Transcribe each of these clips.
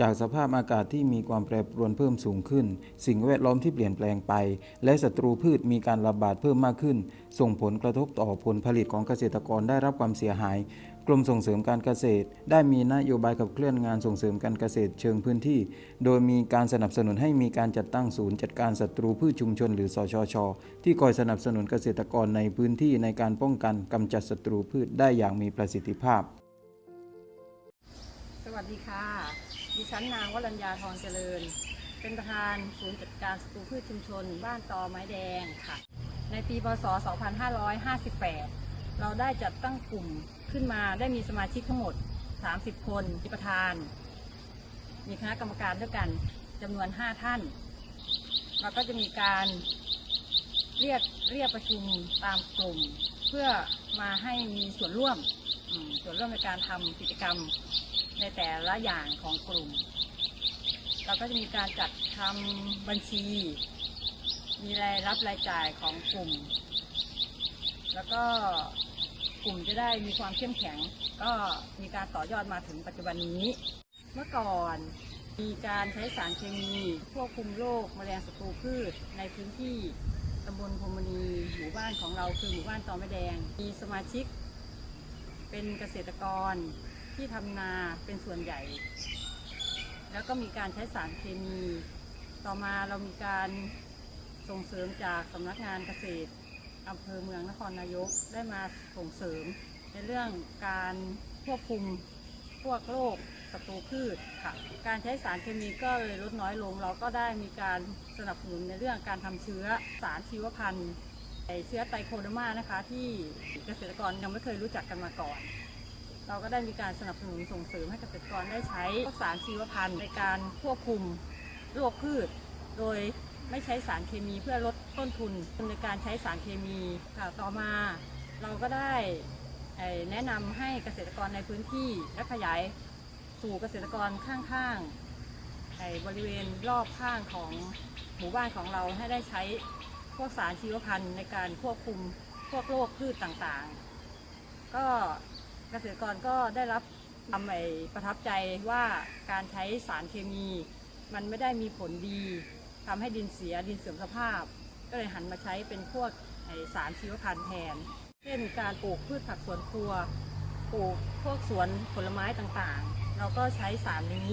จากสภาพอากาศที่มีความแปรปรวนเพิ่มสูงขึ้น สิ่งแวดล้อมที่เปลี่ยนแปลงไป และศัตรูพืชมีการระบาดเพิ่มมากขึ้น ส่งผลกระทบต่อผลผลิตของเกษตรกรได้รับความเสียหาย กรมส่งเสริมการเกษตร ได้มีนโยบายขับเคลื่อนงานส่งเสริมการเกษตรเชิงพื้นที่ โดยมีการสนับสนุนให้มีการจัดตั้งศูนย์จัดการศัตรูพืชชุมชน หรือสชช ที่คอยสนับสนุนเกษตรกรในพื้นที่ในการป้องกันกำจัดศัตรูพืชได้อย่างมีประสิทธิภาพ สวัสดีค่ะ ดิฉันนางวรัญญาทองเจริญ เป็นประธานศูนย์จัดการศัตรูพืชชุมชน บ้านตอไม้แดงค่ะ ในปีพศ 2558 เราได้จัดตั้งกลุ่มขึ้นมาได้มีสมาชิกทั้งหมด 30 คนมีประธาน มีคณะกรรมการด้วยกันจำนวน 5 ท่าน เราก็จะมีการเรียกเรียกประชุมตามกลุ่ม เพื่อมาให้มีส่วนร่วมส่วนร่วมในการทำกิจกรรม ในแต่ละอย่างของกลุ่ม เราก็จะมีการจัดทำบัญชี มีรายรับรายจ่ายของกลุ่ม แล้วก็กลุ่มจะได้มีความเข้มแข็ง ก็มีการต่อยอดมาถึงปัจจุบันนี้ เมื่อก่อนมีการใช้สารเคมีควบคุมโรคแมลงศัตรูพืชในพื้นที่ตำบลพรมณีหมู่บ้านของเราคือหมู่บ้านตอไม่แดง มีสมาชิกเป็นเกษตรกร ที่ทำนาเป็นส่วนใหญ่ แล้วก็มีการใช้สารเคมี ต่อมาเรามีการส่งเสริมจากสำนักงานเกษตรอำเภอเมืองนครนายกได้มาส่งเสริมในเรื่องการควบคุมพวกโรคศัตรูพืชค่ะ การใช้สารเคมีก็เลยลดน้อยลง เราก็ได้มีการสนับสนุนในเรื่องการทำเชื้อสารชีวพันธุ์เชื้อไตรโคเดอร์มานะคะ ที่เกษตรกรยังไม่เคยรู้จักกันมาก่อน เราก็ได้มีการสนับสนุนส่งเสริมให้เกษตรกรได้ใช้สารชีวพันธุ์ในการควบคุมโรคพืช โดยไม่ใช้สารเคมีเพื่อลดต้นทุนในการใช้สารเคมีค่ะต่อมา เราก็ได้แนะนำให้เกษตรกรในพื้นที่และขยายสู่เกษตรกรข้างๆบริเวณรอบข้างของหมู่บ้านของเราให้ได้ใช้พวกสารชีวพันธุ์ในการควบคุมพวกโรคพืชต่างๆ ก็ เกษตรกรก็ได้รับทำไอ้ประทับใจว่าการใช้สารเคมี มันไม่ได้มีผลดีทำให้ดินเสียดินเสื่อมสภาพ ก็เลยหันมาใช้เป็นพวกไอสารชีวพันธุ์แทนเช่นการปลูกพืชผักสวนครัวปลูกพวกสวนผลไม้ต่างๆ เราก็ใช้สารนี้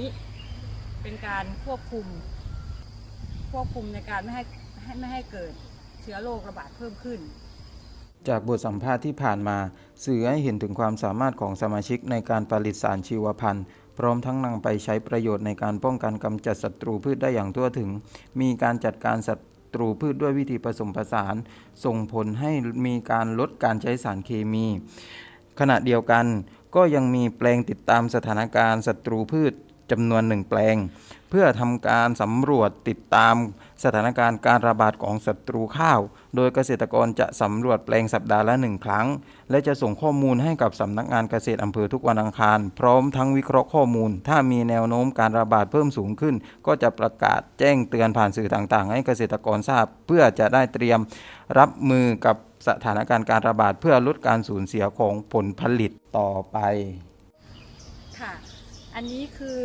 เป็นการควบคุม ควบคุมในการไม่ให้ไม่ให้เกิดเชื้อโรคระบาดเพิ่มขึ้น จากบทสัมภาษณ์ที่ผ่านมา สื่อให้เห็นถึงความสามารถของสมาชิกในการผลิตสารชีวพันธุ์พร้อมทั้งนำไปใช้ประโยชน์ในการป้องกันกำจัดศัตรูพืชได้อย่างทั่วถึง มีการจัดการศัตรูพืชด้วยวิธีผสมผสาน ส่งผลให้มีการลดการใช้สารเคมี ขณะเดียวกันก็ยังมีแปลงติดตามสถานการณ์ศัตรูพืช จำนวนหนึ่งแปลง เพื่อทำการสำรวจติดตามสถานการณ์การระบาดของศัตรูข้าว โดยเกษตรกรจะสำรวจแปลงสัปดาห์ละหนึ่งครั้ง และจะส่งข้อมูลให้กับสำนักงานเกษตรอำเภอทุกวันอังคาร พร้อมทั้งวิเคราะห์ข้อมูล ถ้ามีแนวโน้มการระบาดเพิ่มสูงขึ้น ก็จะประกาศแจ้งเตือนผ่านสื่อต่างๆ ให้เกษตรกรทราบ เพื่อจะได้เตรียมรับมือกับสถานการณ์การระบาดเพื่อลดการสูญเสียของผลผลิตต่อไปค่ะ อันนี้คือ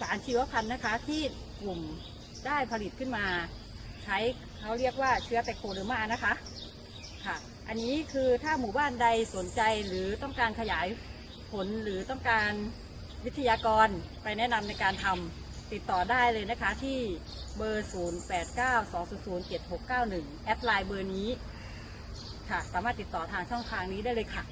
สารชีวพันธุ์นะคะที่กลุ่มได้ผลิตขึ้นมา ใช้เขาเรียกว่าเชื้อไตโคเดอร์มานะคะค่ะ อันนี้คือถ้าหมู่บ้านใดสนใจหรือต้องการขยายผลหรือต้องการวิทยากรไปแนะนำในการทำติดต่อได้เลยนะคะที่เบอร์ 0 8 9 2 0 0 7 6 9 1 แอดไลน์เบอร์นี้ค่ะ สามารถติดต่อทางช่องทางนี้ได้เลยค่ะ